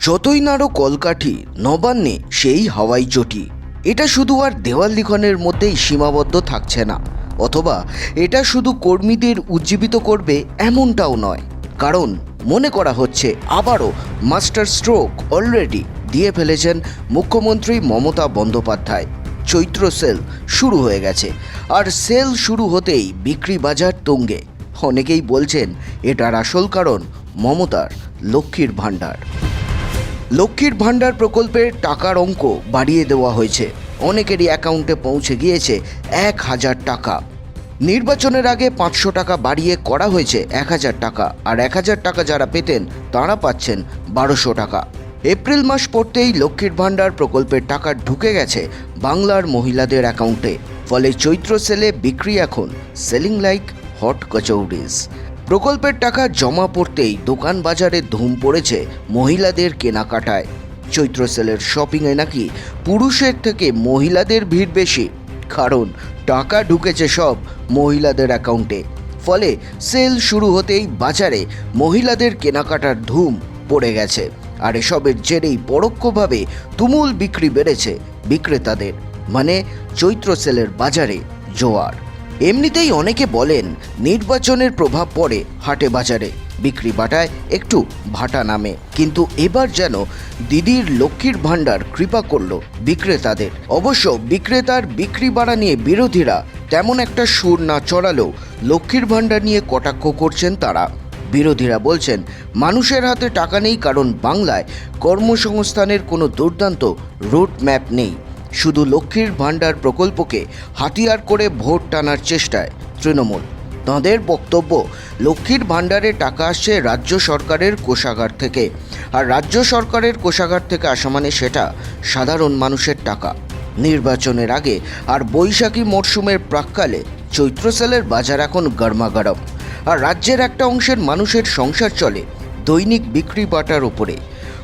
যতই নাড়ো কলকাঠি, নবান্নে সেই হাওয়াই চটি। এটা শুধু আর দেওয়াল লিখনের মধ্যেই সীমাবদ্ধ থাকছে না, অথবা এটা শুধু কর্মীদের উজ্জীবিত করবে এমনটাও নয়। কারণ মনে করা হচ্ছে আবারও মাস্টার স্ট্রোক অলরেডি দিয়ে ফেলেছেন মুখ্যমন্ত্রী মমতা বন্দ্যোপাধ্যায়। চৈত্র সেল শুরু হয়ে গেছে, আর সেল শুরু হতেই বিক্রি বাজার তুঙ্গে। অনেকেই বলছেন এটার আসল কারণ মমতার লক্ষ্মীর ভাণ্ডার। লক্ষ্মীর ভাণ্ডার প্রকল্পের টাকার অঙ্ক বাড়িয়ে দেওয়া হয়েছে। অনেকেরই অ্যাকাউন্টে পৌঁছে গিয়েছে এক হাজার টাকা। নির্বাচনের আগে পাঁচশো টাকা বাড়িয়ে করা হয়েছে এক হাজার টাকা। আর এক হাজার টাকা যারা পেতেন, তারা পাচ্ছেন বারোশো টাকা। এপ্রিল মাস পড়তেই লক্ষ্মীর ভাণ্ডার প্রকল্পের টাকা ঢুকে গেছে বাংলার মহিলাদের অ্যাকাউন্টে ফলে চৈত্র সেলে বিক্রি এখন সেলিং লাইক হট কচৌরিজ প্রকল্পের টাকা জমা পড়তেই দোকান বাজারে ধুম পড়েছে মহিলাদের কেনাকাটায়। চৈত্র সেলের শপিংয়ে নাকি পুরুষের থেকে মহিলাদের ভিড় বেশি। কারণ টাকা ঢুকেছে সব মহিলাদের অ্যাকাউন্টে ফলে সেল শুরু হতেই বাজারে মহিলাদের কেনাকাটার ধুম পড়ে গেছে। আর এসবের জেরেই পরোক্ষভাবে তুমুল বিক্রি বেড়েছে বিক্রেতাদের। মানে চৈত্র সেলের বাজারে জোয়ার। এমনিতেই অনেকে বলেন নির্বাচনের প্রভাব পড়ে হাটে বাজারে, বিক্রি বাটায় একটু ভাটা নামে। কিন্তু এবার যেন দিদির লক্ষ্মীর ভাণ্ডার কৃপা করল বিক্রেতাদের। অবশ্য বিক্রেতার বিক্রি বাড়া নিয়ে বিরোধীরা তেমন একটা সুর না চড়ালেও লক্ষ্মীর ভাণ্ডার নিয়ে কটাক্ষ করছেন তারা। বিরোধীরা বলছেন, মানুষের হাতে টাকা নেই কারণ বাংলায় কর্মসংস্থানের কোনো দুর্দান্ত রুট ম্যাপ নেই। শুধু লক্ষ্মীর ভাণ্ডার প্রকল্পকে হাতিয়ার করে ভোট টানার চেষ্টায় তৃণমূল। তাঁদের বক্তব্য, লক্ষ্মীর ভাণ্ডারে টাকা আসছে রাজ্য সরকারের কোষাগার থেকে। আর রাজ্য সরকারের কোষাগার থেকে আসা মানে সেটা সাধারণ মানুষের টাকা। নির্বাচনের আগে আর বৈশাখী মরশুমের প্রাককালে চৈত্র সেলের বাজার এখন গরমাগরম। আর রাজ্যের একটা অংশের মানুষের সংসার চলে দৈনিক বিক্রি বাটার ওপরে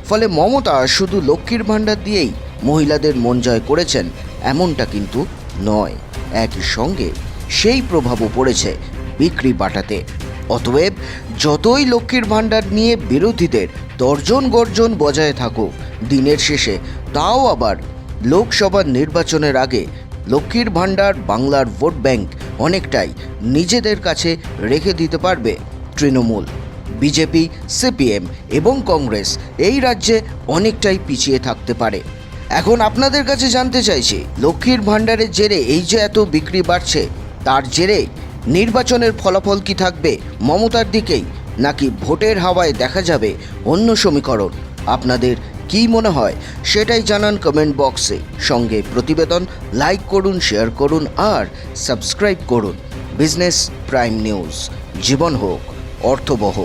ফলে মমতা শুধু লক্ষ্মীর ভাণ্ডার দিয়েই মহিলাদের মন জয় করেছেন এমনটা কিন্তু নয়। একই সঙ্গে সেই প্রভাবও পড়েছে বিক্রি বাটাতে। অতএব যতই লক্ষ্মীর ভাণ্ডার নিয়ে বিরোধীদের তর্জন গর্জন বজায় থাকুক দিনের শেষে, তাও আবার লোকসভা নির্বাচনের আগে লক্ষ্মীর ভাণ্ডার বাংলার ভোট ব্যাংক অনেকটাই নিজেদের কাছে রেখে দিতে পারবে তৃণমূল। বিজেপি, সিপিএম এবং কংগ্রেস এই রাজ্যে অনেকটাই পিছিয়ে থাকতে পারে। এখন আপনাদের কাছে জানতে চাইছি, লক্ষ্মীর ভাণ্ডারের জেরে এই যে এত বিক্রি বাড়ছে, তার জেরে নির্বাচনের ফলাফল কি থাকবে মমতার দিকেই, নাকি ভোটের হাওয়ায় দেখা যাবে অন্য সমীকরণ? আপনাদের কী মনে হয়? সেটাই জানান কমেন্ট বক্সে সঙ্গে প্রতিবেদন লাইক করুন শেয়ার করুন, আর সাবস্ক্রাইব করুন। বিজনেস প্রাইম নিউজ জীবন হোক, অর্থবহ।